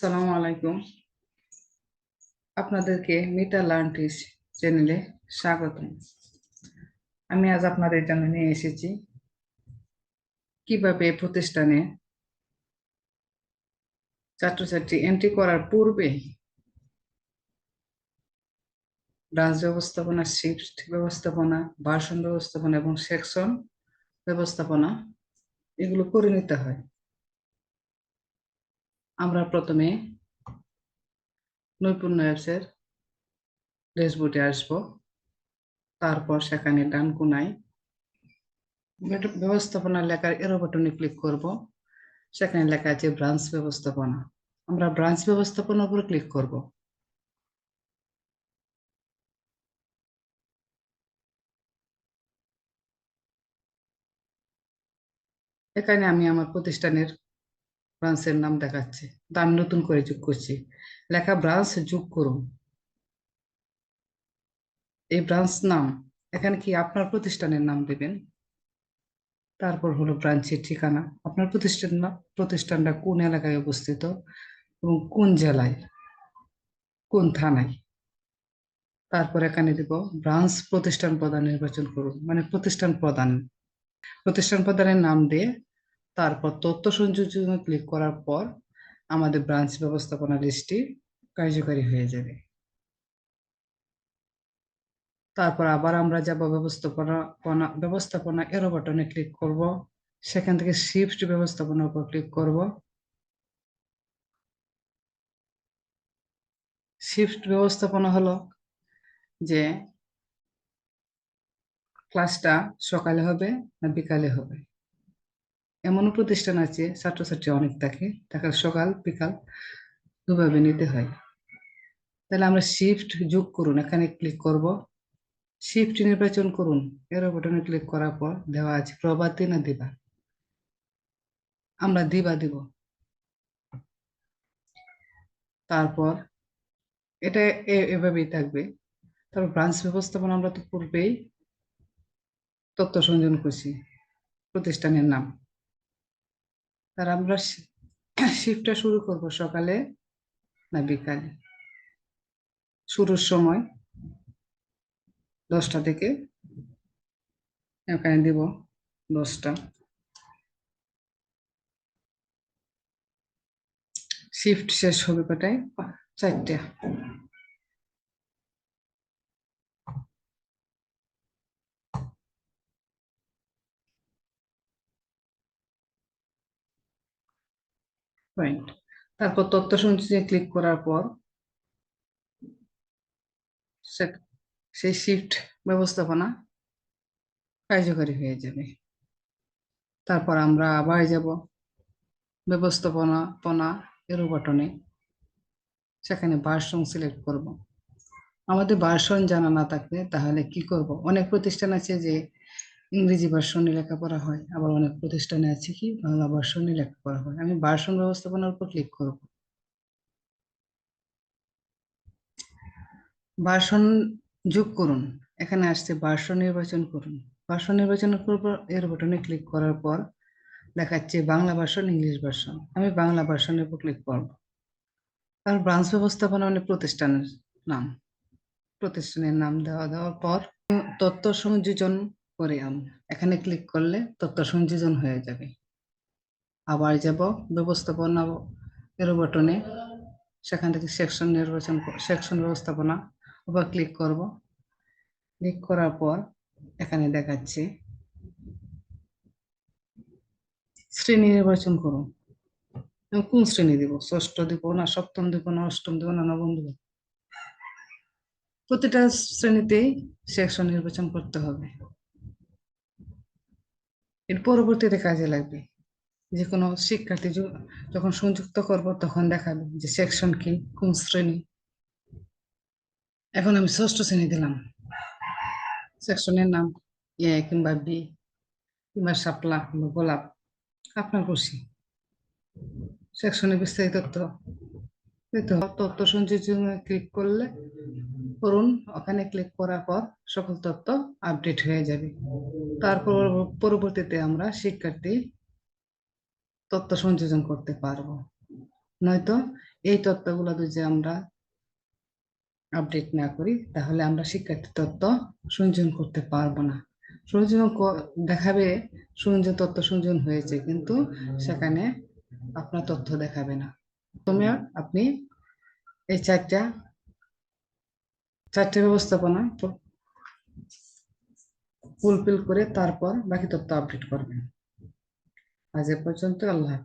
আসসালামু আলাইকুম। আপনাদেরকে মিটা লার্নটিস চ্যানেলে স্বাগতম। আমি আজ আপনাদের জন্য নিয়ে এসেছি কীভাবে প্রতিষ্ঠানে ছাত্রছাত্রী এন্ট্রি করার পূর্বে ব্রাঞ্চ ব্যবস্থাপনা শিফট ব্যবস্থাপনা ভার্সন ব্যবস্থাপনা এবং সেকশন ব্যবস্থাপনা এগুলো করে নিতে হয়। আমরা প্রথমে নৈপুণ্য অ্যাপসের ড্যাশবোর্ডে আসব। তারপর সেখানে ডান কোনায় ব্যবস্থাপনা লেখার এরো বাটনে ক্লিক করব। সেখানে লেখা আছে ব্রাঞ্চ ব্যবস্থাপনা। আমরা ব্রাঞ্চ ব্যবস্থাপনার উপর ক্লিক করব। এখানে আমি আমার প্রতিষ্ঠানের ব্রাঞ্চের নাম দেখাচ্ছে। তা আমি নতুন করে যোগ করছি। লেখা ব্রাঞ্চ যোগ করুন। এই ব্রাঞ্চ নাম, এখানে কি আপনার প্রতিষ্ঠানের নাম দেবেন? তারপর হলো ব্রাঞ্চের ঠিকানা। আপনার প্রতিষ্ঠান প্রতিষ্ঠানটা কোন এলাকায় অবস্থিত এবং কোন জেলায়? কোন থানায়? তারপর এখানে দিব, ব্রাঞ্চ প্রতিষ্ঠান প্রদান নির্বাচন করুন। মানে প্রতিষ্ঠান প্রদান। প্রতিষ্ঠান প্রদানের নাম দিয়ে তারপর তথ্য সংযোজনে ক্লিক করার পর আমাদের ব্রাঞ্চ ব্যবস্থাপনা লিস্টটি কার্যকারী হয়ে যাবে। তারপর আবার আমরা যাব ব্যবস্থাপনা পনা- ব্যবস্থাপনা এরো বাটনে ক্লিক করব। সেখান থেকে শিফট ব্যবস্থাপনার উপর ক্লিক করব। শিফট ব্যবস্থাপনা হলো যে ক্লাসটা সকালে হবে না বিকালে হবে। এমনও প্রতিষ্ঠান আছে, ছাত্রছাত্রী অনেক থাকে তাকে সকাল, বিকাল দুভাবে নিতে হয়। তাহলে আমরা শিফট যোগ করুন, এখানে ক্লিক করব। শিফট নির্বাচন করুন এরো বাটনে ক্লিক করার পর দেওয়া আছে প্রভাতী না দিবা? আমরা দিবা দিব। তারপর এটা এভাবেই থাকবে। তারপর ব্রাঞ্চ ব্যবস্থাপনা আমরা তো পূর্বেই তথ্য সংযোজন করছি, প্রতিষ্ঠানের নাম। তার আমরা শিফটটা শুরু করব সকালে না বিকালে? শুরুর সময় দশটা থেকে। এখানে দিব দশটা। শিফট শেষ হবে কটায়? চারটে। পয়েন্ট তারপর তথ্য সঞ্চয়ে ক্লিক করার পর সেই শিফট ব্যবস্থাপনা কার্যকারী হয়ে যাবে। তারপর আমরা আবার যাব ব্যবস্থাপনা পনা এরো বাটনে সেখানে ভার্সন সিলেক্ট করব। আমাদের ভার্সন জানা না থাকলে তাহলে কি করব? অনেক প্রতিষ্ঠান আছে যে ইংরেজি ভার্সনে লেখাপড়া হয়, আবার অনেক প্রতিষ্ঠানে আছে কি, বাংলা ভার্সনে লেখাপড়া হয়। আমি ভার্সন ব্যবস্থাপনার উপর ক্লিক করব। ভার্সন যোগ করুন। এখানে আসছে ভার্সন নির্বাচন করুন। ভার্সন নির্বাচন করব, এর বাটনে ক্লিক করার পর দেখাচ্ছে বাংলা ভার্সন, ইংলিশ ভার্সন। আমি বাংলা ভার্সনের উপর ক্লিক করব। আর ব্রাঞ্চ ব্যবস্থাপনা মানে প্রতিষ্ঠানের নাম। প্রতিষ্ঠানের নাম দেওয়া, দেওয়ার পর তথ্য সংযোজন করে আম- এখানে ক্লিক করলে তথ্য সংযোজন হয়ে যাবে। আবার যাব ব্যবস্থাপনা এর বাটনে সেখান থেকে সেকশন নির্বাচন সেকশন ব্যবস্থাপনা আবার ক্লিক করব। ক্লিক করার পর এখানে দেখাচ্ছে শ্রেণি নির্বাচন করুন। কোন শ্রেণি দিব? ষষ্ঠ দিব না সপ্তম দিব না অষ্টম দিব না নবম দিব? প্রতিটা শ্রেণীতেই সেকশন নির্বাচন করতে হবে। এর পরবর্তীতে কাজে লাগবে। যে কোনো শিক্ষার্থী যখন সংযুক্ত করব, তখন দেখাবে যে সেকশন কি, কোন শ্রেণি। এখন আমি ষষ্ঠ শ্রেণি দিলাম। সেকশনের নাম এ কিংবা বি, কিংবা শাপলা কিংবা গোলাপ। আপনার খুশি? সেকশনে বিস্তারিত তথ্য তথ্য সংযোজনে ক্লিক করলে করুন, ওখানে ক্লিক করার পর সকল তথ্য আপডেট হয়ে যাবে। তারপর পরবর্তীতে আমরা শিক্ষার্থী তথ্য সংযোজন করতে পারব। নয়তো এই তথ্যগুলো যদি আমরা আপডেট না করি, তাহলে আমরা শিক্ষার্থী তথ্য সংযোজন করতে পারব না। সংযোজন দেখাবে সংযোজন তথ্য সংযোজন হয়েছে, কিন্তু সেখানে আপনার তথ্য দেখাবে না। প্রথমে আপনি এই চারটা চারটে ব্যবস্থাপনা ফুলফিল করে তারপর বাকি তথ্য আপডেট করবেন আজ এ পর্যন্ত আল্লাহ।